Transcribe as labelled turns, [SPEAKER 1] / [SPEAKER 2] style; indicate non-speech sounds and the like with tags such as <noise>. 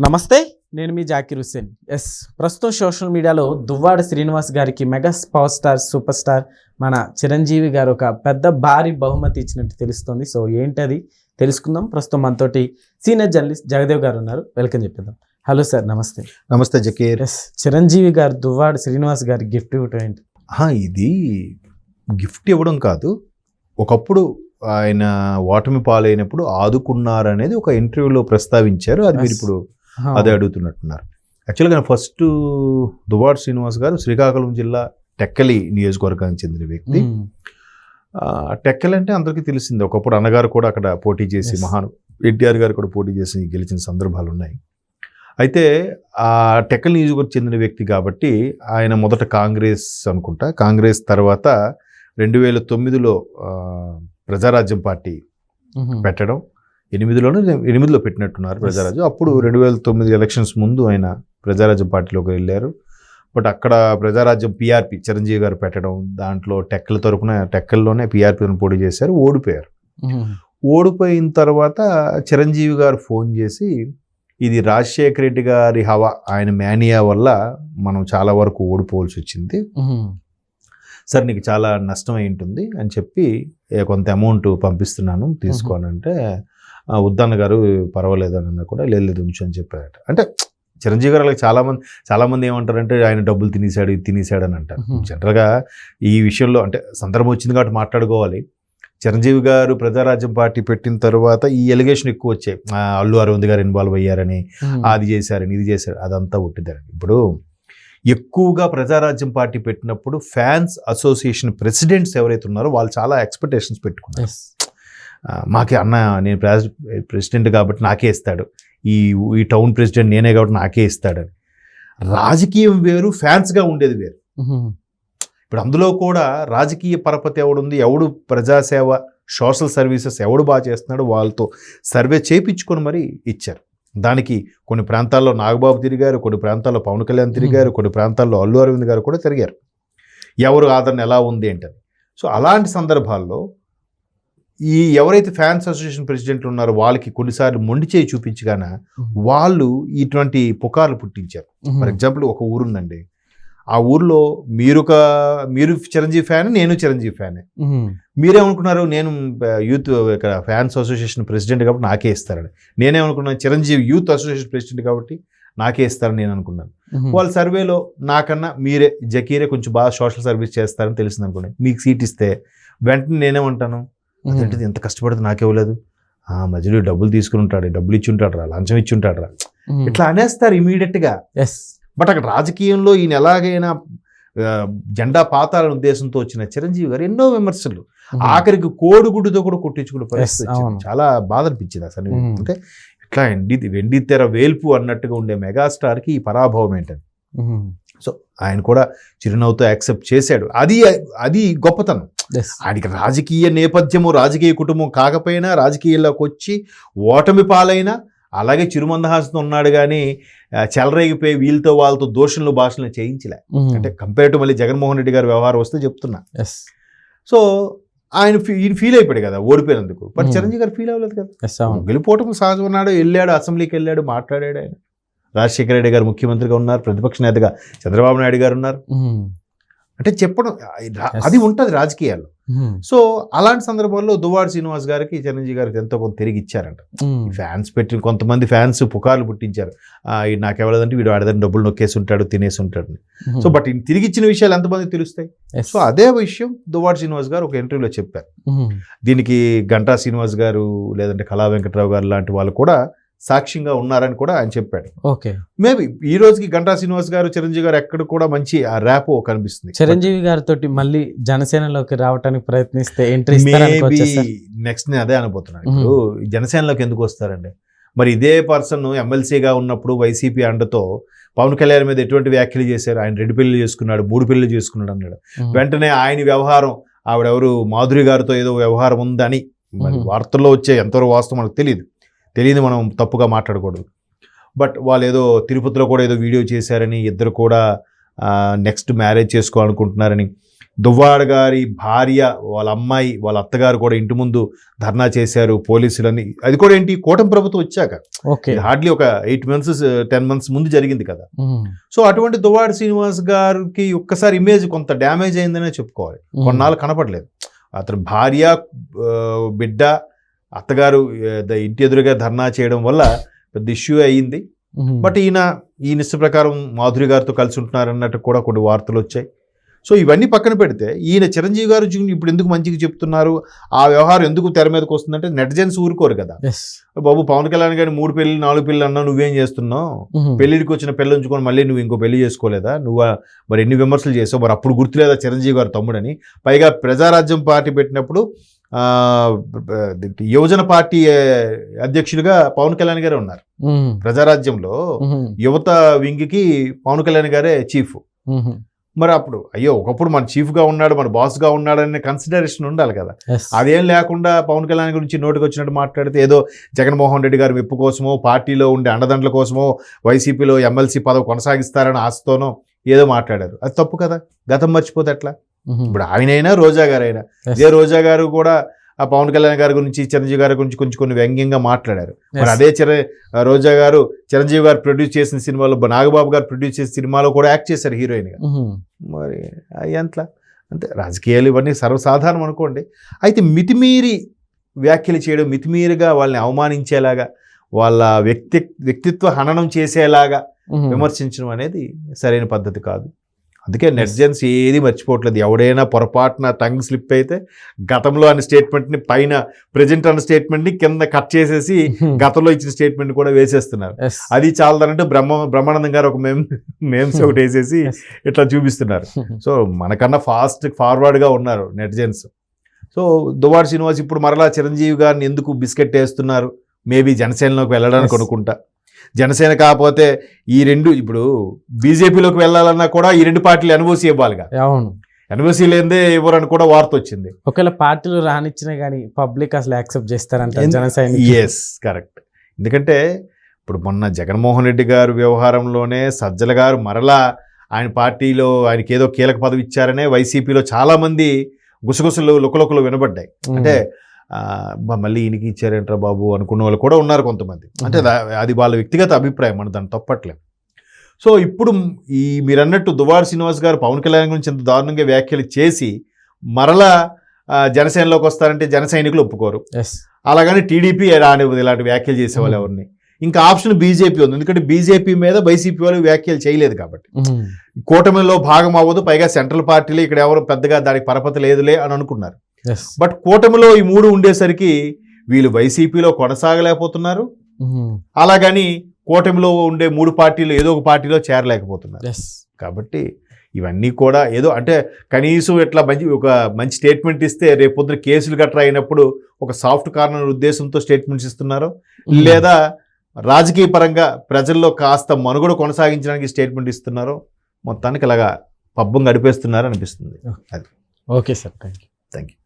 [SPEAKER 1] నమస్తే నేను మీ జాకిర్ హుస్సేన్. ఎస్ ప్రస్తుతం సోషల్ మీడియాలో దువ్వాడ శ్రీనివాస్ గారికి mega power star super star మన చిరంజీవి గారు ఒక పెద్ద భారీ బహుమతి ఇచ్చినట్టు తెలుస్తుంది. సో ఏంటది? తెలుసుకుందాం. ప్రస్తుతం మనతోటి సీనియర్ జర్నలిస్ట్ జగదేవ్ గారు ఉన్నారు. వెల్కమ్ చెప్పేద్దాం. హలో సార్ నమస్తే.
[SPEAKER 2] నమస్తే జకీర్.
[SPEAKER 1] ఎస్ చిరంజీవి గారు దువ్వాడ శ్రీనివాస్ గారి గిఫ్ట్ ఇవ్వటం ఏంటి?
[SPEAKER 2] ఇది గిఫ్ట్ ఇవ్వడం కాదు. ఒకప్పుడు ఆయన ఓటమి పాలైనప్పుడు ఆదుకున్నారనేది ఒక ఇంటర్వ్యూలో ప్రస్తావించారు. అది మీరు. ఇప్పుడు అదే అడుగుతున్నట్టున్నారు. యాక్చువల్గా ఫస్ట్ దువాడ్ శ్రీనివాస్ గారు శ్రీకాకుళం జిల్లా టెక్కలి నియోజకవర్గానికి చెందిన వ్యక్తి. టెక్కలి అంటే అందరికీ తెలిసింది. ఒకప్పుడు అన్నగారు కూడా అక్కడ పోటీ చేసి. మహాను ఎన్టీఆర్ గారు కూడా పోటీ చేసి గెలిచిన సందర్భాలు ఉన్నాయి. అయితే ఆ టెక్కలి నియోజకవర్గం చెందిన వ్యక్తి కాబట్టి ఆయన మొదట కాంగ్రెస్ అనుకుంటా. కాంగ్రెస్ తర్వాత రెండు వేల తొమ్మిదిలో ప్రజారాజ్యం పార్టీ. పెట్టడం ఎనిమిదిలోనే ఎనిమిదిలో పెట్టినట్టున్నారు ప్రజారాజ్యం అప్పుడు రెండు వేల తొమ్మిది ఎలక్షన్స్ ముందు ఆయన ప్రజారాజ్యం పార్టీలోకి వెళ్ళారు. బట్ అక్కడ ప్రజారాజ్యం పిఆర్పి చిరంజీవి గారు పెట్టడం దాంట్లో టెక్కల తరపున టెక్కల్లోనే పిఆర్పి పోటీ చేశారు ఓడిపోయారు. ఓడిపోయిన తర్వాత చిరంజీవి గారు ఫోన్ చేసి ఇది రాజశేఖర రెడ్డి గారి హవా ఆయన మేనియా వల్ల మనం చాలా వరకు ఓడిపోవాల్సి వచ్చింది. సార్ నీకు చాలా నష్టం అయి ఉంటుంది అని చెప్పి "ఏ, కొంత అమౌంట్ పంపిస్తున్నాను తీసుకోనంటే "ఆ, వద్దన్న గారు పర్వాలేదు అని అన్నా కూడా లేదు లేదు ఉంచు అని చెప్పారట. అంటే చిరంజీవి గారు అలాగే చాలామంది చాలామంది ఏమంటారంటే ఆయన డబ్బులు తినేశాడు ఇది తినేశాడు అని అంటారు. జనరల్గా ఈ విషయంలో అంటే సందర్భం వచ్చింది కాబట్టి మాట్లాడుకోవాలి. చిరంజీవి గారు ప్రజారాజ్యం పార్టీ పెట్టిన తర్వాత ఈ ఎలిగేషన్ ఎక్కువ వచ్చాయి. అల్లు అరవింద్ గారు ఇన్వాల్వ్ అయ్యారని. అది చేశారని ఇది చేశారు అదంతా ఉట్టిదండి ఇప్పుడు ఎక్కువగా ప్రజారాజ్యం పార్టీ పెట్టినప్పుడు ఫ్యాన్స్ అసోసియేషన్ ప్రెసిడెంట్స్ ఎవరైతే ఉన్నారో వాళ్ళు చాలా ఎక్స్పెక్టేషన్స్ పెట్టుకున్నారు. మాకే అన్న నేను ప్రెసి ప్రెసిడెంట్ కాబట్టి నాకే ఇస్తాడు. ఈ ఈ టౌన్ ప్రెసిడెంట్ నేనే కాబట్టి నాకే ఇస్తాడని రాజకీయం వేరు ఫ్యాన్స్గా ఉండేది వేరు. ఇప్పుడు అందులో కూడా రాజకీయ పరపతి ఎవడుంది? ఎవడు ప్రజాసేవ సోషల్ సర్వీసెస్ ఎవడు బాగా చేస్తున్నాడో వాళ్ళతో సర్వే చేయించుకొని మరీ ఇచ్చారు. దానికి కొన్ని ప్రాంతాల్లో నాగబాబు తిరిగారు కొన్ని ప్రాంతాల్లో పవన్ కళ్యాణ్ తిరిగారు కొన్ని ప్రాంతాల్లో అల్లు అరవింద్ గారు కూడా తిరిగారు. ఎవరు ఆదరణ ఎలా ఉంది ఏంటని. సో అలాంటి సందర్భాల్లో ఈ ఎవరైతే ఫ్యాన్స్ అసోసియేషన్ ప్రెసిడెంట్లు ఉన్నారో వాళ్ళకి కొన్నిసార్లు మొండి చేయి చూపించగాన వాళ్ళు ఇటువంటి పుకార్లు పుట్టించారు. ఫర్. ఎగ్జాంపుల్ ఒక ఊరుందండి ఆ ఊర్లో మీరు ఒక మీరు చిరంజీవి ఫ్యాన్ నేను చిరంజీవి ఫ్యానే. మీరేమనుకున్నారు? నేను యూత్ ఇక్కడ ఫ్యాన్స్ అసోసియేషన్ ప్రెసిడెంట్ కాబట్టి నాకే ఇస్తారని. నేనేమనుకున్నాను? చిరంజీవి యూత్ అసోసియేషన్ ప్రెసిడెంట్ కాబట్టి నాకే ఇస్తారని నేను అనుకున్నాను. వాళ్ళ సర్వేలో నాకన్నా మీరే జకీరే కొంచెం బాగా సోషల్ సర్వీస్ చేస్తారని తెలిసింది అనుకోండి మీకు సీట్ ఇస్తే వెంటనే నేనేమంటాను. అదేంటిది? ఎంత కష్టపడితే నాకే ఇవ్వలేదు. ఆ మధ్యలో డబ్బులు తీసుకుని ఉంటాడు డబ్బులు ఇచ్చి ఉంటాడు రా లంచం ఇచ్చి ఉంటాడు రా. ఇట్లా అనేస్తారు ఇమీడియట్గా
[SPEAKER 1] ఎస్
[SPEAKER 2] బట్ అక్కడ రాజకీయంలో ఈయన ఎలాగైనా జెండా పాతాలని ఉద్దేశంతో వచ్చిన చిరంజీవి గారు ఎన్నో విమర్శలు. ఆఖరికి కోడిగుడ్డుతో కూడా కొట్టించుకునే పరిస్థితి. చాలా బాధ అనిపించింది అసలు. అంటే ఇట్లా ఎండి వెండి తెర వేల్పు అన్నట్టుగా ఉండే మెగాస్టార్కి ఈ పరాభవం ఏంటని. సో ఆయన కూడా చిరునవ్వుతో యాక్సెప్ట్ చేశాడు. అది అది గొప్పతనం. ఆయనకి రాజకీయ నేపథ్యము రాజకీయ కుటుంబం కాకపోయినా రాజకీయాల్లోకి వచ్చి ఓటమి పాలైనా అలాగే చిరుమందహాసంతో ఉన్నాడు కానీ చెలరేగిపోయి వీళ్ళతో వాళ్ళతో దోషులను భాషలను చేయించలే. అంటే కంపేర్ టు మళ్ళీ జగన్మోహన్ రెడ్డి గారి వ్యవహారం వస్తే చెప్తున్నా. సో ఆయన ఈయన ఫీల్ అయిపోయాడు కదా ఓడిపోయినందుకు బట్. చిరంజీవి గారు ఫీల్ అవ్వలేదు కదా గెలిపోవటం సహజం ఉన్నాడు వెళ్ళాడు అసెంబ్లీకి వెళ్ళాడు మాట్లాడాడు ఆయన రాజశేఖర రెడ్డి గారు ముఖ్యమంత్రిగా ఉన్నారు ప్రతిపక్ష నేతగా చంద్రబాబు నాయుడు గారు ఉన్నారు. అంటే చెప్పడం. అది ఉంటుంది రాజకీయాల్లో
[SPEAKER 1] మ్మ్.
[SPEAKER 2] సో అలాంటి సందర్భాల్లో దువ్వాడు శ్రీనివాస్ గారికి చిరంజీవి గారికి ఎంతో కొంత తిరిగి ఇచ్చారంట
[SPEAKER 1] మ్మ్.
[SPEAKER 2] ఫ్యాన్స్ పెట్టి కొంతమంది ఫ్యాన్స్ పుకార్లు పుట్టించారు నాకు ఎవలేదంటే వీడు ఆడదని డబ్బులు నొక్కేసి ఉంటాడు తినేసి ఉంటాడు
[SPEAKER 1] మ్మ్.
[SPEAKER 2] సో బట్ తిరిగి ఇచ్చిన విషయాలు ఎంతమంది తెలుస్తాయి. సో అదే విషయం దువ్వాడు శ్రీనివాస్ గారు ఒక ఇంటర్వ్యూలో చెప్పారు. దీనికి గంటా శ్రీనివాస్ గారు లేదంటే కళా వెంకట్రావు గారు లాంటి వాళ్ళు కూడా సాక్ష్యంగా ఉన్నారని కూడా ఆయన చెప్పాడు.
[SPEAKER 1] ఓకే.
[SPEAKER 2] మేబీ ఈ రోజుకి గంటా శ్రీనివాస్ గారు చిరంజీవి గారు ఎక్కడ కూడా మంచి ఆ ర్యాపో కనిపిస్తుంది.
[SPEAKER 1] చిరంజీవి గారితో మళ్ళీ జనసేనలోకి రావడానికి ప్రయత్నిస్తే ఎంట్రీ
[SPEAKER 2] మేబీ నెక్స్ట్ నేను అదే అనుకుంటున్నాను ఇప్పుడు జనసేనలోకి ఎందుకు వస్తారండి? మరి ఇదే పర్సన్ ఎమ్మెల్సీగా ఉన్నప్పుడు వైసీపీ అండతో పవన్ కళ్యాణ్ మీద ఎటువంటి వ్యాఖ్యలు చేశారు? ఆయన రెండు పెళ్ళి చేసుకున్నాడు మూడు పెళ్ళి చేసుకున్నాడు అన్నాడు. వెంటనే ఆయన వ్యవహారం ఆవిడెవరు? మాధురి గారితో ఏదో వ్యవహారం ఉందని మరి. వార్తల్లో వచ్చే ఎంతవరకు వాస్తవం మనకు తెలియదు తెలియదు మనం తప్పుగా మాట్లాడకూడదు. బట్ వాళ్ళు ఏదో తిరుపతిలో కూడా ఏదో వీడియో చేశారని ఇద్దరు కూడా నెక్స్ట్ మ్యారేజ్ చేసుకోవాలనుకుంటున్నారని. దువ్వాడ గారి భార్య వాళ్ళ అమ్మాయి వాళ్ళ అత్తగారు కూడా ఇంటి ముందు ధర్నా చేశారు పోలీసులని. అది కూడా ఏంటి? కూటమి ప్రభుత్వం వచ్చాక.
[SPEAKER 1] ఓకే.
[SPEAKER 2] హార్డ్లీ ఒక ఎయిట్ మంత్స్ టెన్ మంత్స్ ముందు జరిగింది కదా. సో అటువంటి దువ్వాడ శ్రీనివాస్ గారికి ఒక్కసారి ఇమేజ్ కొంత డ్యామేజ్ అయిందనే చెప్పుకోవాలి. కొన్నాళ్ళు కనపడలేదు. అతని భార్య బిడ్డ అత్తగారు ఇంటి ఎదురుగా ధర్నా చేయడం వల్ల పెద్ద ఇష్యూ అయ్యింది. బట్ ఈయన ఈ నిష్ట ప్రకారం మాధురి గారితో కలిసి ఉంటున్నారు అన్నట్టు కూడా కొన్ని వార్తలు వచ్చాయి. సో ఇవన్నీ పక్కన పెడితే ఈయన చిరంజీవి గారు ఇప్పుడు ఎందుకు మంచిగా చెప్తున్నారు? ఆ వ్యవహారం ఎందుకు తెర మీదకి వస్తుందంటే నెటిజన్స్ ఊరుకోరు కదా. బాబు పవన్ కళ్యాణ్ గారిని మూడు పెళ్ళి నాలుగు పెళ్ళి అన్నా నువ్వేం చేస్తున్నావు. పెళ్ళికి వచ్చిన పెళ్ళి ఉంచుకొని మళ్ళీ నువ్వు ఇంకో పెళ్ళి చేసుకోలేదా? నువ్వు మరి ఎన్ని విమర్శలు చేసావు? మరి అప్పుడు గుర్తులేదా చిరంజీవి గారు తమ్ముడని? పైగా ప్రజారాజ్యం పార్టీ పెట్టినప్పుడు యువజన పార్టీ అధ్యక్షులుగా పవన్ కళ్యాణ్ గారే ఉన్నారు. ప్రజారాజ్యంలో. యువత వింగ్కి పవన్ కళ్యాణ్ గారే చీఫ్. మరి అప్పుడు అయ్యో ఒకప్పుడు మన చీఫ్గా ఉన్నాడు మన బాస్గా ఉన్నాడు అనే కన్సిడరేషన్ ఉండాలి కదా. అదేం లేకుండా పవన్ కళ్యాణ్ గురించి నోటికి వచ్చినట్టు మాట్లాడితే ఏదో జగన్మోహన్ రెడ్డి గారి మెప్పు కోసమో పార్టీలో ఉండే అండదండల కోసమో వైసీపీలో ఎమ్మెల్సీ పదవి కొనసాగిస్తారని ఆశతోనో ఏదో మాట్లాడారు అది తప్పు కదా గతం మర్చిపోతే ఎట్లా. ఇప్పుడు ఆయనైనా రోజా గారైనా. ఇదే రోజా గారు కూడా ఆ పవన్ కళ్యాణ్ గారి గురించి చిరంజీవి గారి గురించి కొంచెం కొన్ని వ్యంగ్యంగా మాట్లాడారు మరి. అదే చిర రోజా గారు చిరంజీవి గారు ప్రొడ్యూస్ చేసిన సినిమాలో నాగబాబు గారు ప్రొడ్యూస్ చేసిన సినిమాలో కూడా యాక్ట్ చేశారు హీరోయిన్గా. మరి ఎంతలా అంటే రాజకీయాలు ఇవన్నీ సర్వసాధారణం అనుకోండి అయితే మితిమీరి వ్యాఖ్యలు చేయడం మితిమీరిగా వాళ్ళని అవమానించేలాగా వాళ్ళ వ్యక్తి వ్యక్తిత్వ హననం చేసేలాగా. విమర్శించడం అనేది సరైన పద్ధతి కాదు అందుకే నెట్జన్స్ ఏది మర్చిపోవట్లేదు ఎవడైనా పొరపాటున టంగ్ స్లిప్ అయితే గతంలో అనే స్టేట్మెంట్ని పైన ప్రజెంట్ అన్న స్టేట్మెంట్ని కింద కట్ చేసేసి. <laughs> గతంలో ఇచ్చిన స్టేట్మెంట్ కూడా వేసేస్తున్నారు. అది చాలదనంటే బ్రహ్మ బ్రహ్మానందం గారు ఒక మేమ్ మేమ్స్ ఒకటి వేసేసి. ఇట్లా చూపిస్తున్నారు <laughs> సో మనకన్నా ఫాస్ట్ ఫార్వర్డ్గా ఉన్నారు నెటిజన్స్ సో దువార్ శ్రీనివాస్ ఇప్పుడు మరలా చిరంజీవి గారిని ఎందుకు బిస్కెట్ వేస్తున్నారు మేబీ జనసేనలోకి వెళ్ళడానికి. అనుకుంటా జనసేన కాకపోతే ఈ రెండు ఇప్పుడు బీజేపీలోకి వెళ్ళాలన్నా కూడా ఈ రెండు పార్టీలు ఎన్ఓసి ఇవ్వాలిగా.
[SPEAKER 1] అవును.
[SPEAKER 2] ఎన్ఓసి లేదే ఇవ్వరని కూడా వార్త వచ్చింది.
[SPEAKER 1] ఒకవేళ పార్టీలు రానిచ్చినా కానీ పబ్లిక్ అసలు యాక్సెప్ట్ చేస్తారంట
[SPEAKER 2] ఎందు-
[SPEAKER 1] జన సైనికులు.
[SPEAKER 2] ఎస్ కరెక్ట్ ఎందుకంటే ఇప్పుడు మొన్న జగన్మోహన్ రెడ్డి గారు వ్యవహారంలోనే సజ్జల గారు మరలా ఆయన పార్టీలో ఆయనకి ఏదో కీలక పదవి ఇచ్చారనే వైసీపీలో చాలామంది గుసగుసలు లుకలుకలు వినబడ్డాయి. అంటే మళ్ళీ ఈయనకి ఇచ్చారేంట్రా బాబు అనుకున్న వాళ్ళు కూడా ఉన్నారు కొంతమంది అంటే అది వాళ్ళ వ్యక్తిగత అభిప్రాయం మనం దాన్ని తప్పట్లేదు సో ఇప్పుడు ఈ మీరు అన్నట్టు దువార్ శ్రీనివాస్ గారు పవన్ కళ్యాణ్ గురించి ఇంత దారుణంగా వ్యాఖ్యలు చేసి మరలా జనసేనలోకి వస్తారంటే జన సైనికులు ఒప్పుకోరు. అలాగని టీడీపీ రానివ్వదు ఇలాంటి వ్యాఖ్యలు చేసేవాళ్ళు
[SPEAKER 1] Hmm.
[SPEAKER 2] ఎవరిని ఇంకా ఆప్షన్ బీజేపీ ఉంది ఎందుకంటే బీజేపీ మీద వైసీపీ వాళ్ళు వ్యాఖ్యలు చేయలేదు కాబట్టి
[SPEAKER 1] ఉమ్.
[SPEAKER 2] కూటమిలో భాగం అవ్వదు పైగా సెంట్రల్ పార్టీలు ఇక్కడ ఎవరు పెద్దగా దానికి పరపతి లేదులే అని అనుకున్నారు. బట్ కూటమిలో ఈ మూడు ఉండేసరికి వీళ్ళు వైసీపీలో కొనసాగలేకపోతున్నారు.
[SPEAKER 1] ఉమ్.
[SPEAKER 2] అలాగని కూటమిలో ఉండే మూడు పార్టీలు ఏదో ఒక పార్టీలో చేరలేకపోతున్నారు. కాబట్టి ఇవన్నీ కూడా ఏదో అంటే కనీసం ఇట్లా మంచి ఒక మంచి స్టేట్మెంట్ ఇస్తే రేపు పొద్దున కేసులు గట్రా అయినప్పుడు ఒక సాఫ్ట్ కార్నర్ ఉద్దేశంతో స్టేట్మెంట్స్ ఇస్తున్నారు
[SPEAKER 1] ఉమ్.
[SPEAKER 2] లేదా రాజకీయ పరంగా ప్రజల్లో కాస్త మనుగడ కొనసాగించడానికి స్టేట్మెంట్ ఇస్తున్నారు మొత్తానికి ఇలాగా పబ్బం గడిపేస్తున్నారు అనిపిస్తుంది.
[SPEAKER 1] Okay sir thank you
[SPEAKER 2] thank you